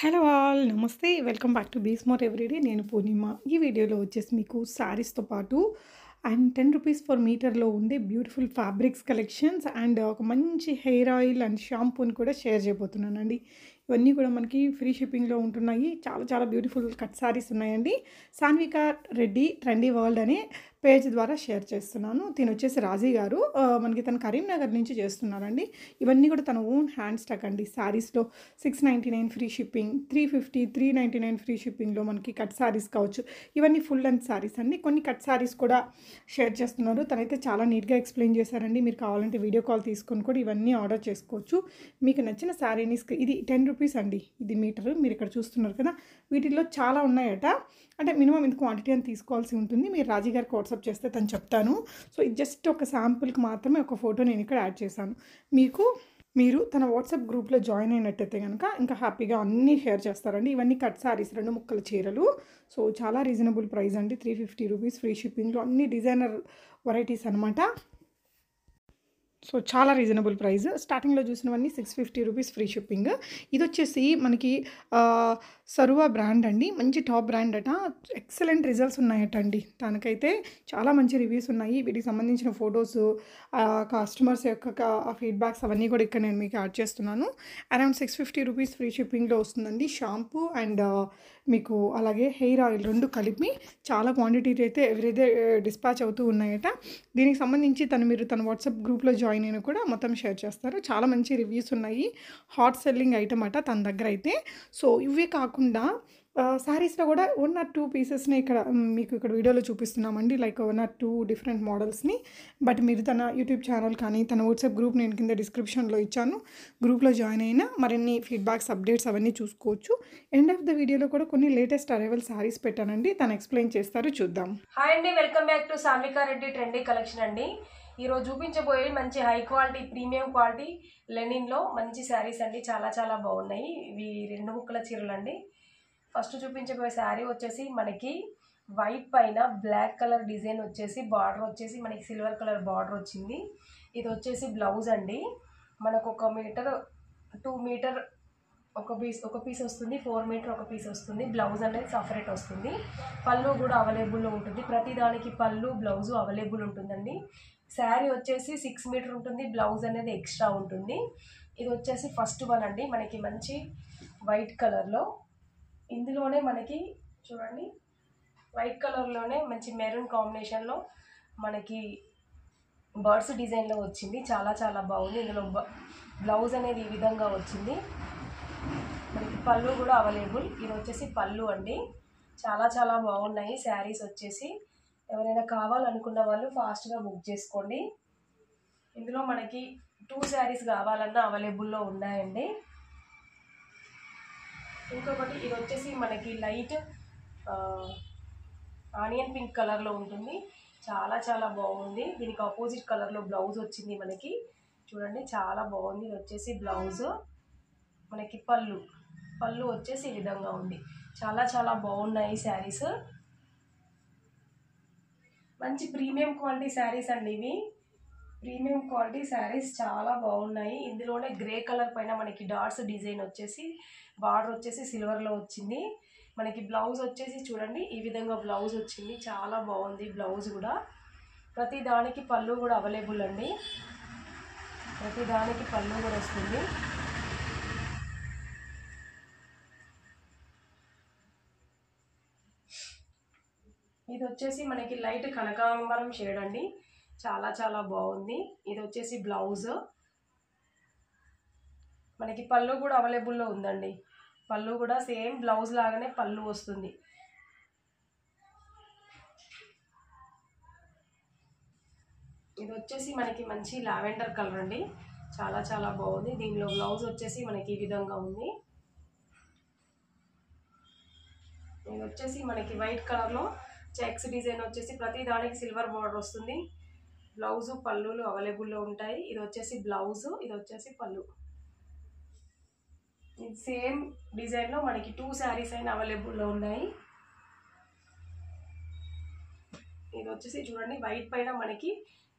Hello all నమస్తే. Welcome back to Bees more everyday. నేను పూర్ణిమ. ఈ వీడియోలో వచ్చేసి మీకు శారీస్తో పాటు అండ్ టెన్ రూపీస్ ఫర్ మీటర్లో ఉండే బ్యూటిఫుల్ ఫ్యాబ్రిక్స్ కలెక్షన్స్ అండ్ ఒక మంచి హెయిర్ ఆయిల్ అండ్ షాంపూని కూడా షేర్ చేయబోతున్నానండి. ఇవన్నీ కూడా మనకి ఫ్రీ షిప్పింగ్లో ఉంటున్నాయి. చాలా చాలా బ్యూటిఫుల్ కట్ శారీస్ ఉన్నాయండి. సాన్విక రెడ్డి ట్రెండీ వరల్డ్ అనే పేజ్ ద్వారా షేర్ చేస్తున్నాను. తిను వచ్చేసి రాజీ గారు మనకి తను కరీంనగర్ నుంచి చేస్తున్నారండి. ఇవన్నీ కూడా తన ఓన్ హ్యాండ్ స్టాక్ అండి. శారీస్లో six ninety nine free shipping three fifty three ninety nine free షిప్పింగ్లో మనకి కట్ శారీస్ కావచ్చు. ఇవన్నీ ఫుల్ లెంత్ శారీస్ అండి. కొన్ని కట్ శారీస్ కూడా షేర్ చేస్తున్నారు. తనైతే చాలా నీట్గా ఎక్స్ప్లెయిన్ చేశారండి. మీరు కావాలంటే వీడియో కాల్ తీసుకొని కూడా ఇవన్నీ ఆర్డర్ చేసుకోవచ్చు. మీకు నచ్చిన శారీని ఇది టెన్ రూపీస్ అండి. ఇది మీటరు. మీరు ఇక్కడ చూస్తున్నారు కదా. వీటిల్లో చాలా ఉన్నాయట. అంటే మినిమం ఇంత క్వాంటిటీ అని తీసుకోవాల్సి ఉంటుంది. మీరు రాజీ గారికి వాట్సాప్ చేస్తే తను చెప్తాను. సో ఇది జస్ట్ ఒక శాంపుల్కి మాత్రమే ఒక ఫోటో నేను ఇక్కడ యాడ్ చేశాను. మీకు మీరు తన వాట్సాప్ గ్రూప్లో జాయిన్ అయినట్టయితే కనుక ఇంకా హ్యాపీగా అన్నీ షేర్ చేస్తారండి. ఇవన్నీ కట్ సారీస్ రెండు ముక్కల చీరలు. సో చాలా రీజనబుల్ ప్రైస్ అండి. త్రీ ఫిఫ్టీ రూపీస్ ఫ్రీ షిప్పింగ్లో అన్ని డిజైనర్ వెరైటీస్ అనమాట సో చాలా రీజనబుల్ ప్రైస్ స్టార్టింగ్లో చూసినవన్నీ six fifty rupees free shipping ఇది వచ్చేసి మనకి సరువా బ్రాండ్ అండి. మంచి టాప్ బ్రాండ్ అట. ఎక్సలెంట్ రిజల్ట్స్ ఉన్నాయట అండి దానికైతే చాలా మంచి రివ్యూస్ ఉన్నాయి. వీటికి సంబంధించిన ఫొటోస్ కస్టమర్స్ యొక్క ఫీడ్బ్యాక్స్ అవన్నీ కూడా ఇక్కడ నేను మీకు యాడ్ చేస్తున్నాను. Around six fifty rupees free షిప్పింగ్లో వస్తుందండి. షాంపూ అండ్ మీకు అలాగే హెయిర్ ఆయిల్ రెండు కలిపి చాలా క్వాంటిటీ అయితే ఎవరైతే డిస్పాచ్ అవుతూ ఉన్నాయట. దీనికి సంబంధించి తను మీరు తన వాట్సాప్ గ్రూప్లో జాయిన్ అయిన కూడా మొత్తం షేర్ చేస్తారు. చాలా మంచి రివ్యూస్ ఉన్నాయి. హాట్ సెల్లింగ్ ఐటమ్ అట తన దగ్గర అయితే. సో ఇవే కాకుండా శారీస్లో కూడా వన్ ఆర్ టూ పీసెస్ని ఇక్కడ మీకు ఇక్కడ వీడియోలో చూపిస్తున్నామండి. Like one or two different మోడల్స్ని but మీరు తన యూట్యూబ్ ఛానల్ కానీ తన వాట్సాప్ గ్రూప్ నేను కింద డిస్క్రిప్షన్లో ఇచ్చాను. గ్రూప్లో జాయిన్ అయిన మరిన్ని ఫీడ్బ్యాక్స్ అప్డేట్స్ అవన్నీ చూసుకోవచ్చు. ఎండ్ ఆఫ్ ద వీడియోలో కూడా కొన్ని లేటెస్ట్ అరైవల్ శారీస్ పెట్టానండి. తను ఎక్స్ప్లెయిన్ చేస్తారు. చూద్దాం. హాయ్ అండి. Welcome back to Sanvika Reddy trendy collection అండి. ఈరోజు చూపించబోయేది మంచి హై క్వాలిటీ ప్రీమియం క్వాలిటీ లెనిన్లో మంచి శారీస్ అండి. చాలా చాలా బాగున్నాయి. ఇవి రెండు ముక్కల చీరలు అండి ఫస్ట్ చూపించబోయే శారీ వచ్చేసి మనకి వైట్ పైన బ్లాక్ కలర్ డిజైన్ వచ్చేసి బార్డర్ వచ్చేసి మనకి సిల్వర్ కలర్ బార్డర్ వచ్చింది. ఇది వచ్చేసి బ్లౌజ్ అండి. మనకు ఒక మీటర్ టూ మీటర్ ఒక పీస్ ఒక పీస్ వస్తుంది ఫోర్ మీటర్ ఒక పీస్ వస్తుంది. బ్లౌజ్ అనేది సపరేట్ వస్తుంది. పళ్ళు కూడా అవైలబుల్లో ఉంటుంది. ప్రతి దానికి పళ్ళు బ్లౌజు అవైలబుల్ ఉంటుందండి. శారీ వచ్చేసి సిక్స్ మీటర్ ఉంటుంది. బ్లౌజ్ అనేది ఎక్స్ట్రా ఉంటుంది. ఇది వచ్చేసి ఫస్ట్ వన్ అండి. మనకి మంచి వైట్ కలర్లో ఇందులోనే మనకి చూడండి. వైట్ కలర్లోనే మంచి మెరూన్ కాంబినేషన్లో మనకి బర్డ్స్ డిజైన్లో వచ్చింది. చాలా చాలా బాగుంది. ఇందులో బ- బ్లౌజ్ అనేది ఈ విధంగా వచ్చింది. పళ్ళు కూడా అవైలబుల్. ఇది వచ్చేసి పళ్ళు అండి. చాలా చాలా బాగున్నాయి. శారీస్ వచ్చేసి ఎవరైనా కావాలనుకున్న వాళ్ళు ఫాస్ట్గా బుక్ చేసుకోండి. ఇందులో మనకి టూ శారీస్ కావాలన్నా అవైలబుల్లో ఉన్నాయండి. ఇంకొకటి ఇది వచ్చేసి మనకి లైట్ ఆనియన్ పింక్ కలర్లో ఉంటుంది. చాలా చాలా బాగుంది. దీనికి ఆపోజిట్ కలర్లో బ్లౌజ్ వచ్చింది మనకి. చూడండి చాలా బాగుంది. ఇది వచ్చేసి బ్లౌజ్. మనకి పళ్ళు. పళ్ళు వచ్చేసి ఈ విధంగా ఉంది. చాలా చాలా బాగున్నాయి శారీస్. మంచి ప్రీమియం క్వాలిటీ శారీస్ అండి ఇవి. ప్రీమియం క్వాలిటీ శారీస్ చాలా బాగున్నాయి. ఇందులోనే గ్రే కలర్ పైన మనకి డాట్స్ డిజైన్ వచ్చేసి బార్డర్ వచ్చేసి సిల్వర్లో వచ్చింది. మనకి బ్లౌజ్ వచ్చేసి చూడండి ఈ విధంగా బ్లౌజ్ వచ్చింది. చాలా బాగుంది బ్లౌజ్ కూడా. ప్రతి దానికి పళ్ళు కూడా అవైలబుల్ అండి. ప్రతి దానికి పళ్ళు కూడా వస్తుంది ఇది వచ్చేసి మనకి లైట్ కనకాంబరం షేడ్ అండి. చాలా చాలా బాగుంది. ఇది వచ్చేసి బ్లౌజ్. మనకి పళ్ళు కూడా అవైలబుల్లో ఉందండి. పళ్ళు కూడా సేమ్ బ్లౌజ్ లాగానే పళ్ళు వస్తుంది. ఇది వచ్చేసి మనకి మంచి లావెండర్ కలర్ అండి. చాలా చాలా బాగుంది. దీనిలో బ్లౌజ్ వచ్చేసి మనకి ఈ విధంగా ఉంది. ఇది వచ్చేసి మనకి వైట్ కలర్లో చెక్స్ డిజైన్ వచ్చేసి ప్రతి దానికి సిల్వర్ బార్డర్ వస్తుంది. బ్లౌజు పళ్ళులు అవైలబుల్లో ఉంటాయి. ఇది వచ్చేసి బ్లౌజు ఇది వచ్చేసి పళ్ళు. ఇది సేమ్ డిజైన్లో మనకి టూ శారీస్ అయినా అవైలబుల్లో ఉన్నాయి. ఇది వచ్చేసి చూడండి వైట్ పైన మనకి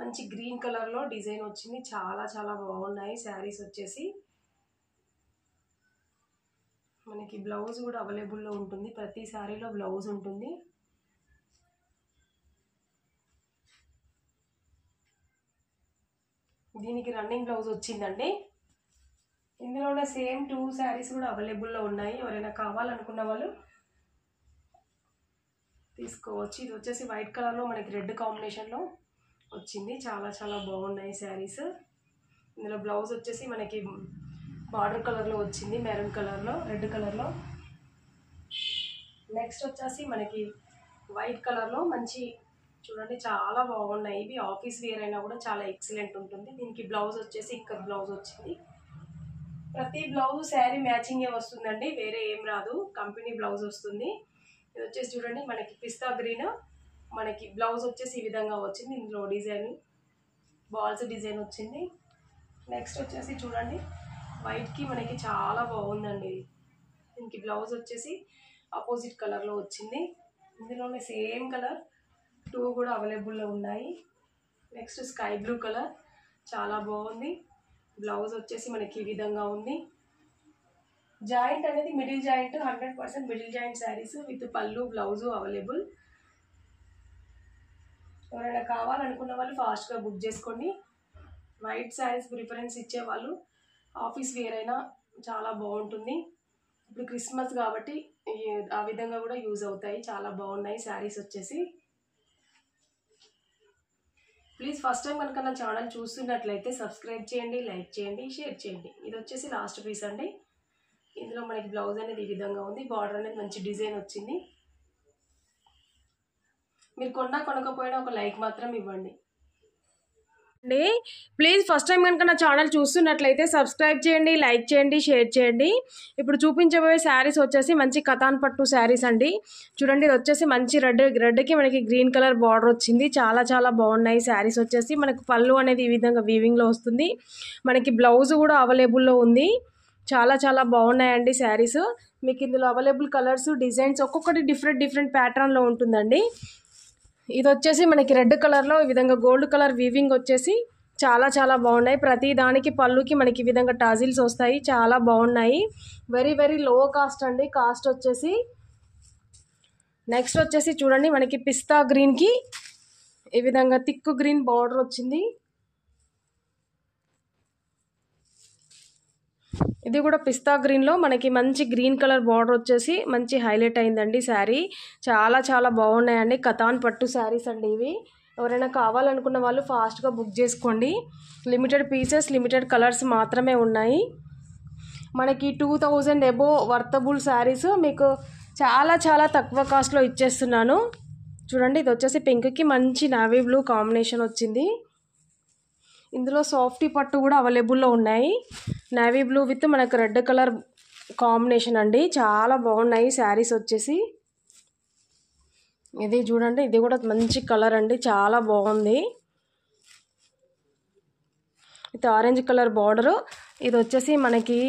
మంచి గ్రీన్ కలర్లో డిజైన్ వచ్చింది. చాలా చాలా బాగున్నాయి శారీస్ వచ్చేసి. మనకి బ్లౌజ్ కూడా అవైలబుల్లో ఉంటుంది. ప్రతి శారీలో బ్లౌజ్ ఉంటుంది. దీనికి రన్నింగ్ బ్లౌజ్ వచ్చిందండి. ఇందులోనే సేమ్ టూ శారీస్ కూడా అవైలబుల్లో ఉన్నాయి. ఎవరైనా కావాలనుకున్న వాళ్ళు తీసుకోవచ్చు. ఇది వచ్చేసి వైట్ కలర్లో మనకి రెడ్ కాంబినేషన్లో వచ్చింది. చాలా చాలా బాగున్నాయి శారీస్. ఇందులో బ్లౌజ్ వచ్చేసి మనకి బార్డర్ కలర్లో వచ్చింది. మెరూన్ కలర్లో రెడ్ కలర్లో. నెక్స్ట్ వచ్చేసి మనకి వైట్ కలర్లో మంచి చూడండి చాలా బాగున్నాయి. ఇవి ఆఫీస్ వేర్ అయినా కూడా చాలా ఎక్సలెంట్ ఉంటుంది. దీనికి బ్లౌజ్ వచ్చేసి ఇక్కడ బ్లౌజ్ వచ్చింది. ప్రతి బ్లౌజ్ శారీ మ్యాచింగే వస్తుందండి. వేరే ఏం రాదు. కంపెనీ బ్లౌజ్ వస్తుంది. ఇది వచ్చేసి చూడండి మనకి పిస్తా గ్రీన్. మనకి బ్లౌజ్ వచ్చేసి ఈ విధంగా వచ్చింది. ఇందులో డిజైన్ బాల్స్ డిజైన్ వచ్చింది. నెక్స్ట్ వచ్చేసి చూడండి వైట్కి మనకి చాలా బాగుందండి. దీనికి బ్లౌజ్ వచ్చేసి ఆపోజిట్ కలర్లో వచ్చింది. ఇందులోనే సేమ్ కలర్. టూ కూడా అవైలబుల్లో ఉన్నాయి. Next sky blue colour. చాలా బాగుంది. బ్లౌజ్ వచ్చేసి మనకి ఈ విధంగా ఉంది. జాయింట్ అనేది middle joint hundred percent middle joint saris with పళ్ళు బ్లౌజు అవైలబుల్. ఎవరైనా కావాలనుకున్న వాళ్ళు ఫాస్ట్గా బుక్ చేసుకోండి. వైట్ శారీస్ ప్రిఫరెన్స్ ఇచ్చే వాళ్ళు ఆఫీస్ వేర్ అయినా చాలా బాగుంటుంది. ఇప్పుడు క్రిస్మస్ కాబట్టి ఆ విధంగా కూడా యూజ్ అవుతాయి. చాలా బాగున్నాయి శారీస్ వచ్చేసి. ప్లీజ్ ఫస్ట్ టైం కనుక నా ఛానల్ చూస్తున్నట్లయితే సబ్స్క్రైబ్ చేయండి లైక్ చేయండి షేర్ చేయండి. ఇది వచ్చేసి లాస్ట్ పీస్ అండి. ఇందులో మనకి బ్లౌజ్ అనేది ఈ విధంగా ఉంది. బార్డర్ అనేది మంచి డిజైన్ వచ్చింది. మీరు కొన్నా కొనకపోయినా ఒక లైక్ మాత్రం ఇవ్వండి. అండి ప్లీజ్ ఫస్ట్ టైం కనుక నా ఛానల్ చూస్తున్నట్లయితే సబ్స్క్రైబ్ చేయండి లైక్ చేయండి షేర్ చేయండి. ఇప్పుడు చూపించబోయే శారీస్ వచ్చేసి మంచి కథాన్ పట్టు శారీస్ అండి. చూడండి ఇది వచ్చేసి మంచి రెడ్ రెడ్కి మనకి గ్రీన్ కలర్ బార్డర్ వచ్చింది. చాలా చాలా బాగున్నాయి శారీస్ వచ్చేసి. మనకు పళ్ళు అనేది ఈ విధంగా వీవింగ్లో వస్తుంది. మనకి బ్లౌజ్ కూడా అవైలబుల్లో ఉంది. చాలా చాలా బాగున్నాయండి శారీస్ మీకు ఇందులో అవైలబుల్ కలర్స్ డిజైన్స్ ఒక్కొక్కటి డిఫరెంట్ డిఫరెంట్ ప్యాటర్న్లో ఉంటుందండి. ఇది వచ్చేసి మనకి రెడ్ కలర్లో ఈ విధంగా గోల్డ్ కలర్ వీవింగ్ వచ్చేసి చాలా చాలా బాగున్నాయి. ప్రతి దానికి పళ్ళుకి మనకి ఈ విధంగా టాజిల్స్ వస్తాయి. చాలా బాగున్నాయి. వెరీ వెరీ లో కాస్ట్ అండి. కాస్ట్ వచ్చేసి నెక్స్ట్ వచ్చేసి చూడండి. మనకి పిస్తా గ్రీన్కి ఈ విధంగా థిక్ గ్రీన్ బార్డర్ వచ్చింది. ఇది కూడా పిస్తా గ్రీన్లో. మనకి మంచి గ్రీన్ కలర్ బార్డర్ వచ్చేసి మంచి హైలైట్ అయిందండి శారీ. చాలా చాలా బాగున్నాయండి. కథాన్ పట్టు శారీస్ అండి ఇవి. ఎవరైనా కావాలనుకున్న వాళ్ళు ఫాస్ట్గా బుక్ చేసుకోండి. లిమిటెడ్ పీసెస్ లిమిటెడ్ కలర్స్ మాత్రమే ఉన్నాయి. మనకి two thousand above worthable saris మీకు చాలా చాలా తక్కువ కాస్ట్లో ఇచ్చేస్తున్నాను. చూడండి ఇది వచ్చేసి పింక్కి మంచి నావీ బ్లూ కాంబినేషన్ వచ్చింది. ఇందులో సాఫ్టీ పట్టు కూడా అవైలబుల్లో ఉన్నాయి. నేవీ బ్లూ విత్ మనకు రెడ్ కలర్ కాంబినేషన్ అండి. చాలా బాగున్నాయి శారీస్ వచ్చేసి. ఇది చూడండి ఇది కూడా మంచి కలర్ అండి. చాలా బాగుంది. ఇది ఆరెంజ్ కలర్ బార్డరు ఇది వచ్చేసి మనకి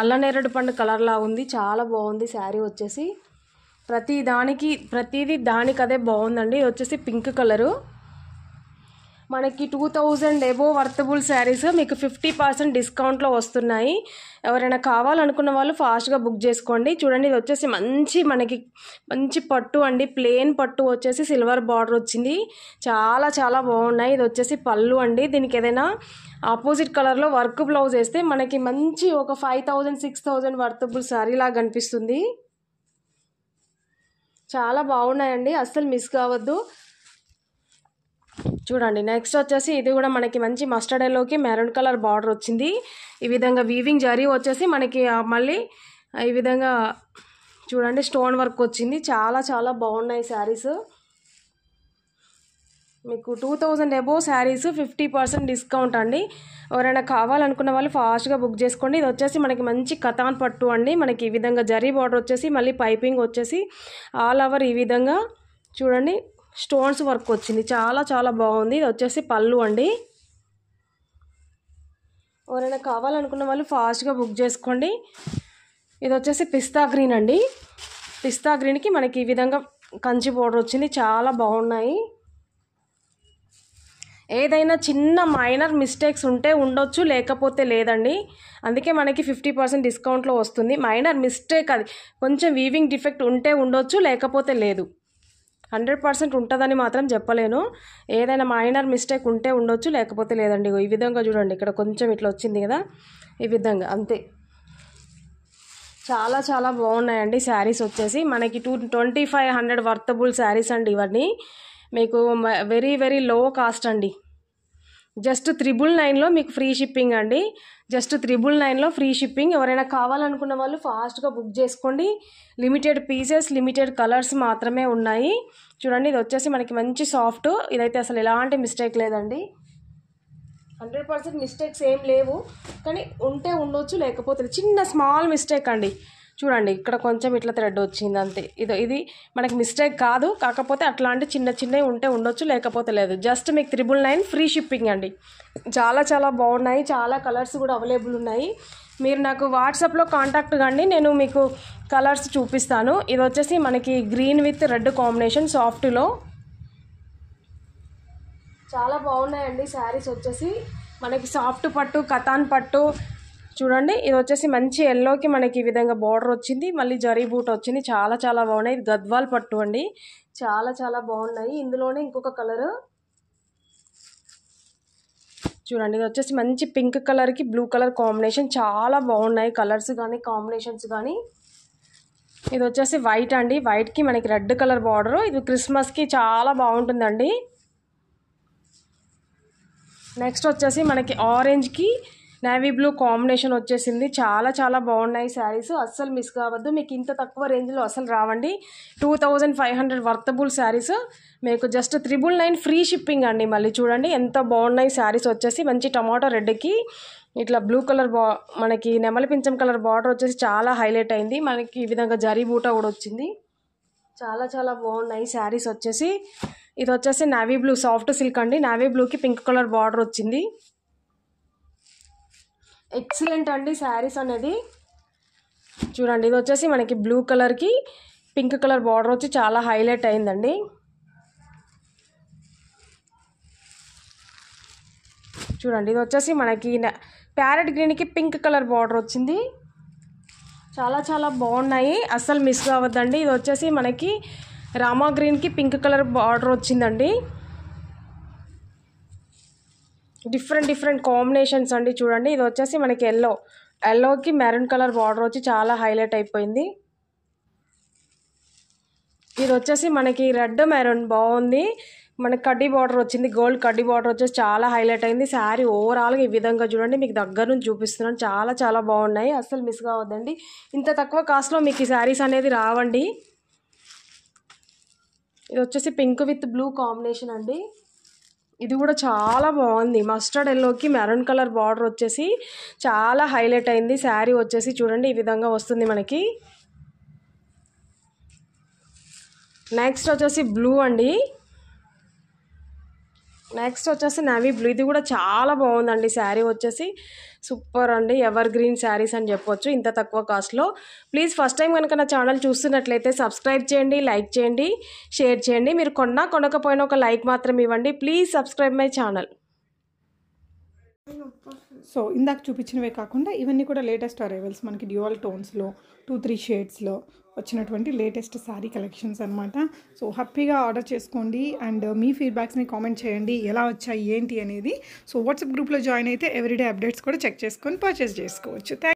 అల్లనేరడు పండు కలర్లా ఉంది. చాలా బాగుంది శారీ వచ్చేసి. ప్రతి దానికి ప్రతిదీ దానికి అదే బాగుందండి. ఇది వచ్చేసి పింక్ కలరు. మనకి two thousand above worthable saris మీకు ఫిఫ్టీ పర్సెంట్ డిస్కౌంట్లో వస్తున్నాయి. ఎవరైనా కావాలనుకున్న వాళ్ళు ఫాస్ట్గా బుక్ చేసుకోండి. చూడండి ఇది వచ్చేసి మంచి మనకి మంచి పట్టు అండి. ప్లెయిన్ పట్టు వచ్చేసి సిల్వర్ బార్డర్ వచ్చింది. చాలా చాలా బాగున్నాయి. ఇది వచ్చేసి పళ్ళు అండి. దీనికి ఏదైనా ఆపోజిట్ కలర్లో వర్క్ బ్లౌజ్ వేస్తే మనకి మంచి ఒక five thousand six thousand worthable sari లాగా కనిపిస్తుంది చాలా బాగున్నాయండి. అస్సలు మిస్ కావద్దు. చూడండి నెక్స్ట్ వచ్చేసి ఇది కూడా మనకి మంచి మస్టర్డ్ ఎల్లోకి మెరూన్ కలర్ బార్డర్ వచ్చింది. ఈ విధంగా వీవింగ్ జరీ వచ్చేసి మనకి మళ్ళీ ఈ విధంగా చూడండి స్టోన్ వర్క్ వచ్చింది. చాలా చాలా బాగున్నాయి శారీస్ మీకు two thousand above saris fifty percent discount అండి. ఎవరైనా కావాలనుకున్న వాళ్ళు ఫాస్ట్గా బుక్ చేసుకోండి. ఇది వచ్చేసి మనకి మంచి కథాన్ పట్టు అండి. మనకి ఈ విధంగా జరీ బార్డర్ వచ్చేసి మళ్ళీ పైపింగ్ వచ్చేసి ఆల్ ఓవర్ ఈ విధంగా చూడండి. స్టోన్స్ వర్క్ వచ్చింది. చాలా చాలా బాగుంది. ఇది వచ్చేసి పళ్ళు అండి. ఎవరైనా కావాలనుకున్న వాళ్ళు ఫాస్ట్గా బుక్ చేసుకోండి. ఇది వచ్చేసి పిస్తా గ్రీన్ అండి. పిస్తా గ్రీన్కి మనకి ఈ విధంగా కంచి బోర్డర్ వచ్చింది. చాలా బాగున్నాయి. ఏదైనా చిన్న మైనర్ మిస్టేక్స్ ఉంటే ఉండొచ్చు లేకపోతే లేదండి. అందుకే మనకి ఫిఫ్టీ పర్సెంట్ డిస్కౌంట్లో వస్తుంది. మైనర్ మిస్టేక్ అది. కొంచెం వీవింగ్ డిఫెక్ట్ ఉంటే ఉండొచ్చు లేకపోతే లేదు. హండ్రెడ్ పర్సెంట్ ఉంటుందని మాత్రం చెప్పలేను. ఏదైనా మైనర్ మిస్టేక్ ఉంటే ఉండొచ్చు లేకపోతే లేదండి. ఈ విధంగా చూడండి ఇక్కడ కొంచెం ఇట్లా వచ్చింది కదా. ఈ విధంగా అంతే. చాలా చాలా బాగున్నాయండి శారీస్ వచ్చేసి. మనకి two twenty five hundred worthable saris అండి ఇవన్నీ. మీకు వెరీ వెరీ లో కాస్ట్ అండి. జస్ట్ త్రిబుల్ నైన్లో మీకు ఫ్రీ షిప్పింగ్ అండి. జస్ట్ త్రిబుల్ నైన్లో ఫ్రీ షిప్పింగ్. ఎవరైనా కావాలనుకున్న వాళ్ళు ఫాస్ట్గా బుక్ చేసుకోండి. లిమిటెడ్ పీసెస్ లిమిటెడ్ కలర్స్ మాత్రమే ఉన్నాయి. చూడండి ఇది వచ్చేసి మనకి మంచి సాఫ్ట్. ఇదైతే అసలు ఎలాంటి మిస్టేక్ లేదండి. హండ్రెడ్ పర్సెంట్ మిస్టేక్స్ ఏం లేవు. కానీ ఉంటే ఉండొచ్చు లేకపోతే చిన్న స్మాల్ మిస్టేక్ అండి. చూడండి ఇక్కడ కొంచెం ఇట్లా థ్రెడ్ వచ్చింది అంతే. ఇది ఇది మనకి మిస్టేక్ కాదు కాకపోతే అట్లాంటి చిన్న చిన్నవి ఉంటే ఉండొచ్చు లేకపోతే లేదు. జస్ట్ మీకు త్రిబుల్ నైన్ ఫ్రీ షిప్పింగ్ అండి. చాలా చాలా బాగున్నాయి చాలా కలర్స్ కూడా అవైలబుల్ ఉన్నాయి. మీరు నాకు వాట్సాప్లో కాంటాక్ట్ కండి నేను మీకు కలర్స్ చూపిస్తాను. ఇది వచ్చేసి మనకి గ్రీన్ విత్ రెడ్ కాంబినేషన్ సాఫ్ట్లో చాలా బాగున్నాయండి శారీస్ వచ్చేసి. మనకి సాఫ్ట్ పట్టు కతాన్ పట్టు చూడండి ఇది వచ్చేసి మంచి ఎల్లోకి మనకి ఈ విధంగా బార్డర్ వచ్చింది. మళ్ళీ జరీ బూట్ వచ్చింది. చాలా చాలా బాగున్నాయి. ఇది గద్వాల్ పట్టు అండి. చాలా చాలా బాగున్నాయి. ఇందులోనే ఇంకొక కలర్ చూడండి ఇది వచ్చేసి మంచి పింక్ కలర్కి బ్లూ కలర్ కాంబినేషన్ చాలా బాగున్నాయి కలర్స్ కానీ కాంబినేషన్స్ కానీ. ఇది వచ్చేసి వైట్ అండి. వైట్కి మనకి రెడ్ కలర్ బార్డర్ ఇది క్రిస్మస్కి చాలా బాగుంటుందండి. నెక్స్ట్ వచ్చేసి మనకి ఆరెంజ్కి నేవీ బ్లూ కాంబినేషన్ వచ్చేసింది. చాలా చాలా బాగున్నాయి శారీస్. అస్సలు మిస్ కావద్దు. మీకు ఇంత తక్కువ రేంజ్లో అసలు రావండి. Two thousand five hundred worthable saris. మీకు just triple nine free shipping అండి మళ్ళీ చూడండి. ఎంత బాగున్నాయి శారీస్ వచ్చేసి. మంచి టమాటో రెడ్కి ఇట్లా బ్లూ కలర్ బా మనకి నెమలి పింఛం కలర్ బార్డర్ వచ్చేసి చాలా హైలైట్ అయింది. మనకి ఈ విధంగా జరీ బూట కూడా వచ్చింది. చాలా చాలా బాగున్నాయి శారీస్ వచ్చేసి. ఇది వచ్చేసి నావీ బ్లూ సాఫ్ట్ సిల్క్ అండి. నావీ బ్లూకి పింక్ కలర్ బార్డర్ వచ్చింది. ఎక్సలెంట్ అండి శారీస్ అనేది. చూడండి ఇది వచ్చేసి మనకి బ్లూ కలర్కి పింక్ కలర్ బార్డర్ వచ్చి చాలా హైలైట్ అయిందండి. చూడండి ఇది వచ్చేసి మనకి ప్యారెట్ గ్రీన్కి పింక్ కలర్ బార్డర్ వచ్చింది. చాలా చాలా బాగున్నాయి. అస్సలు మిస్ కావద్దండి. ఇది వచ్చేసి మనకి రామా గ్రీన్కి పింక్ కలర్ బార్డర్ వచ్చిందండి. డిఫరెంట్ డిఫరెంట్ కాంబినేషన్స్ అండి చూడండి. ఇది వచ్చేసి మనకి ఎల్లో ఎల్లోకి మెరూన్ కలర్ బార్డర్ వచ్చి చాలా హైలైట్ అయిపోయింది. ఇది వచ్చేసి మనకి రెడ్ మెరూన్ బాగుంది. మనకి కడ్డీ బార్డర్ వచ్చింది. గోల్డ్ కడ్డీ బార్డర్ వచ్చేసి చాలా హైలైట్ అయింది. శారీ ఓవరాల్గా ఈ విధంగా చూడండి. మీకు దగ్గర నుంచి చూపిస్తున్నాను. చాలా చాలా బాగున్నాయి. అస్సలు మిస్ కావద్దండి. ఇంత తక్కువ కాస్ట్లో మీకు ఈ శారీస్ అనేది రావండి. ఇది వచ్చేసి పింక్ విత్ బ్లూ కాంబినేషన్ అండి. ఇది కూడా చాలా బాగుంది. మస్టర్డ్ ఎల్లోకి మెరూన్ కలర్ బార్డర్ వచ్చేసి చాలా హైలైట్ అయింది. శారీ వచ్చేసి చూడండి ఈ విధంగా వస్తుంది మనకి. నెక్స్ట్ వచ్చేసి బ్లూ అండి. నెక్స్ట్ వచ్చేసి నవీ బ్లూ ఇది కూడా చాలా బాగుందండి. శారీ వచ్చేసి సూపర్ అండి. ఎవర్ గ్రీన్ శారీస్ అని చెప్పొచ్చు. ఇంత తక్కువ కాస్ట్లో ప్లీజ్ ఫస్ట్ టైం కనుక నా ఛానల్ చూస్తున్నట్లయితే సబ్స్క్రైబ్ చేయండి లైక్ చేయండి షేర్ చేయండి. మీరు కొన్నా కొనకపోయినా ఒక లైక్ మాత్రం ఇవ్వండి. Please subscribe my channel so ఇందాక చూపించినవే కాకుండా ఇవన్నీ కూడా లేటెస్ట్ అరైవల్స్ మనకి డ్యూయల్ టోన్స్లో టూ త్రీ షేడ్స్లో వచ్చినటువంటి లేటెస్ట్ శారీ కలెక్షన్స్ అనమాట సో హ్యాపీగా ఆర్డర్ చేసుకోండి అండ్ మీ ఫీడ్బ్యాక్స్ని కామెంట్ చేయండి. ఎలా వచ్చాయి ఏంటి అనేది. సో వాట్సాప్ గ్రూప్లో జాయిన్ అయితే ఎవ్రీడే అప్డేట్స్ కూడా చెక్ చేసుకొని పర్చేస్ చేసుకోవచ్చు. థ్యాంక్